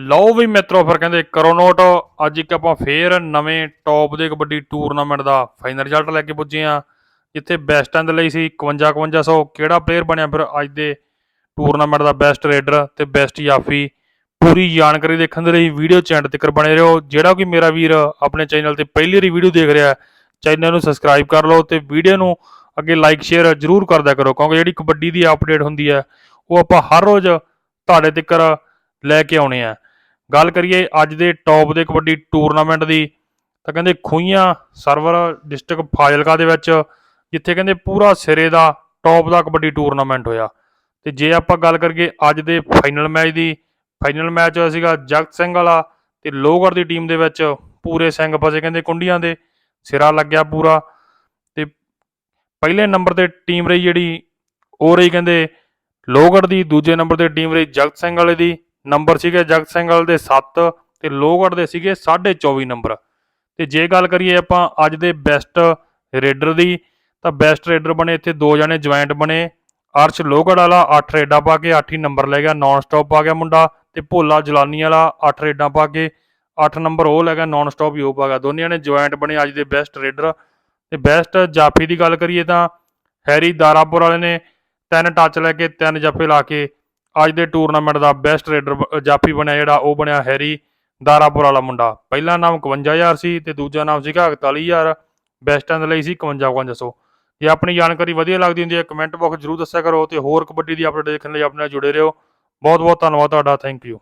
ਲਓ ਵੀ ਮਿੱਤਰੋ, ਫਿਰ ਕਹਿੰਦੇ ਕਰੋ ਨੋਟ। ਅੱਜ ਇੱਕ ਆਪਾਂ ਫੇਰ ਨਵੇਂ ਟੌਪ ਦੇ ਕਬੱਡੀ ਟੂਰਨਾਮੈਂਟ ਦਾ ਫਾਈਨਲ ਰਿਜ਼ਲਟ ਲੈ ਕੇ ਪੁੱਜੇ ਆ ਜਿੱਥੇ ਬੈਸਟਾਂ ਦੇ ਲਈ ਸੀ 51 5100 ਕਿਹੜਾ ਪਲੇਅਰ ਬਣਿਆ ਫਿਰ ਅੱਜ ਦੇ ਟੂਰਨਾਮੈਂਟ ਦਾ ਬੈਸਟ ਰੇਡਰ ਤੇ ਬੈਸਟ ਯਾਫੀ? ਪੂਰੀ ਜਾਣਕਾਰੀ ਦੇਖਣ ਦੇ ਲਈ ਵੀਡੀਓ ਚੈਨਲ ਤੱਕ ਬਣੇ ਰਹੋ। ਜਿਹੜਾ ਕੋਈ ਮੇਰਾ ਵੀਰ ਆਪਣੇ ਚੈਨਲ ਤੇ ਪਹਿਲੀ ਵਾਰੀ ਵੀਡੀਓ ਦੇਖ ਰਿਹਾ ਚੈਨਲ ਨੂੰ ਸਬਸਕ੍ਰਾਈਬ ਕਰ ਲਓ ਤੇ ਵੀਡੀਓ ਨੂੰ ਅੱਗੇ ਲਾਈਕ ਸ਼ੇਅਰ ਜਰੂਰ ਕਰਦਿਆ ਕਰੋ, ਕਿਉਂਕਿ ਜਿਹੜੀ ਕਬੱਡੀ ਦੀ ਅਪਡੇਟ ਹੁੰਦੀ ਹੈ, ਉਹ ਆਪਾਂ ਹਰ ਰੋਜ਼ ਤੁਹਾਡੇ ਤੱਕ ਲੈ ਕੇ ਆਉਣੇ ਆ। ਗੱਲ ਕਰੀਏ ਅੱਜ ਦੇ ਟੌਪ ਦੇ ਕਬੱਡੀ ਟੂਰਨਾਮੈਂਟ ਦੀ, ਤਾਂ ਕਹਿੰਦੇ ਖੂਈਆਂ ਸਰਵਰ ਡਿਸਟ੍ਰਿਕਟ ਫਾਜ਼ਿਲਕਾ ਦੇ ਵਿੱਚ, ਜਿੱਥੇ ਕਹਿੰਦੇ ਪੂਰਾ ਸਿਰੇ ਦਾ ਟੌਪ ਦਾ ਕਬੱਡੀ ਟੂਰਨਾਮੈਂਟ ਹੋਇਆ। ਤੇ ਜੇ ਆਪਾਂ ਗੱਲ ਕਰੀਏ ਅੱਜ ਦੇ ਫਾਈਨਲ ਮੈਚ ਦੀ ਫਾਈਨਲ ਮੈਚ ਹੋਇਆ ਸੀਗਾ ਜਗਤ ਸਿੰਘ ਵਾਲਾ ਤੇ ਲੋਹਗੜ੍ਹ ਦੀ ਟੀਮ ਦੇ ਵਿੱਚ ਪੂਰੇ ਸਿੰਘ ਫਸੇ ਕਹਿੰਦੇ ਕੁੰਡੀਆਂ ਦੇ, ਸਿਰਾ ਲੱਗਿਆ ਪੂਰਾ। ਤੇ ਪਹਿਲੇ ਨੰਬਰ ਤੇ ਟੀਮ ਰਹੀ ਜਿਹੜੀ, ਉਹ ਰਹੀ ਕਹਿੰਦੇ ਲੋਹਗੜ੍ਹ ਦੀ, ਦੂਜੇ ਨੰਬਰ ਤੇ ਟੀਮ ਰਹੀ ਜਗਤ ਸਿੰਘ ਵਾਲੇ ਦੀ। ਨੰਬਰ ਸੀਗੇ ਜਗਤ ਸਿੰਘ ਵਾਲੇ ਦੇ 7 ਤੇ ਲੋਹਗੜ੍ਹ ਦੇ ਸੀਗੇ 24.5 ਨੰਬਰ। ਤੇ ਜੇ ਗੱਲ ਕਰੀਏ ਆਪਾਂ ਅੱਜ ਦੇ ਬੈਸਟ ਰੇਡਰ ਦੀ, ਤਾਂ ਬੈਸਟ ਰੇਡਰ ਬਣੇ ਇੱਥੇ ਦੋ ਜਣੇ ਜੁਆਇੰਟ ਬਣੇ। ਅਰਸ਼ ਲੋਹਗੜ੍ਹ ਵਾਲਾ 8 ਰੇਡਾਂ ਪਾ ਕੇ 8 ਹੀ ਨੰਬਰ ਲੈ ਗਿਆ ਨਾਨ ਸਟਾਪ ਪਾ ਗਿਆ ਮੁੰਡਾ। ਤੇ ਭੋਲਾ ਜਲਾਨੀ ਵਾਲਾ 8 ਰੇਡਾਂ ਪਾ ਕੇ 8 ਨੰਬਰ ਉਹ ਲੈ ਗਿਆ ਨਾਨ ਸਟਾਪ ਹੀ ਉਹ ਪਾ ਗਿਆ। ਦੋਨਿਆਂ ਨੇ ਜੁਆਇੰਟ ਬਣੇ ਅੱਜ ਦੇ ਬੈਸਟ ਰੇਡਰ। ਤੇ ਬੈਸਟ ਜਾਫੀ ਦੀ ਗੱਲ ਕਰੀਏ ਤਾਂ ਹੈਰੀ ਦਾਰਾਪੁਰ ਵਾਲੇ ਨੇ ਤਿੰਨ ਟੱਚ ਲੈ ਕੇ, ਤਿੰਨ ਜੱਫੇ ਲਾ ਕੇ ਅੱਜ ਦੇ ਟੂਰਨਾਮੈਂਟ ਦਾ ਬੈਸਟ ਰੇਡਰ ਜਾਫੀ ਬਣਿਆ ਜਿਹੜਾ, ਉਹ ਬਣਿਆ ਹੈਰੀ ਦਾਰਾਪੁਰ ਵਾਲਾ ਮੁੰਡਾ। ਪਹਿਲਾ ਨਾਮ 51000 ਸੀ ਤੇ ਦੂਜਾ ਨਾਮ ਸੀਗਾ 41000 ਬੈਸਟਾਂ ਦੇ ਲਈ ਸੀ 55 5500 ਜੇ ਆਪਣੀ ਜਾਣਕਾਰੀ ਵਧੀਆ ਲੱਗਦੀ ਹੁੰਦੀ ਹੈ ਕਮੈਂਟ ਬਾਕਸ ਜਰੂਰ ਦੱਸਿਆ ਕਰੋ ਤੇ ਹੋਰ ਕਬੱਡੀ ਦੀ ਅਪਡੇਟ ਦੇਖਣ ਲਈ ਆਪਣੇ ਨਾਲ ਜੁੜੇ ਰਹੋ। ਬਹੁਤ ਬਹੁਤ ਧੰਨਵਾਦ ਤੁਹਾਡਾ ਥੈਂਕ ਯੂ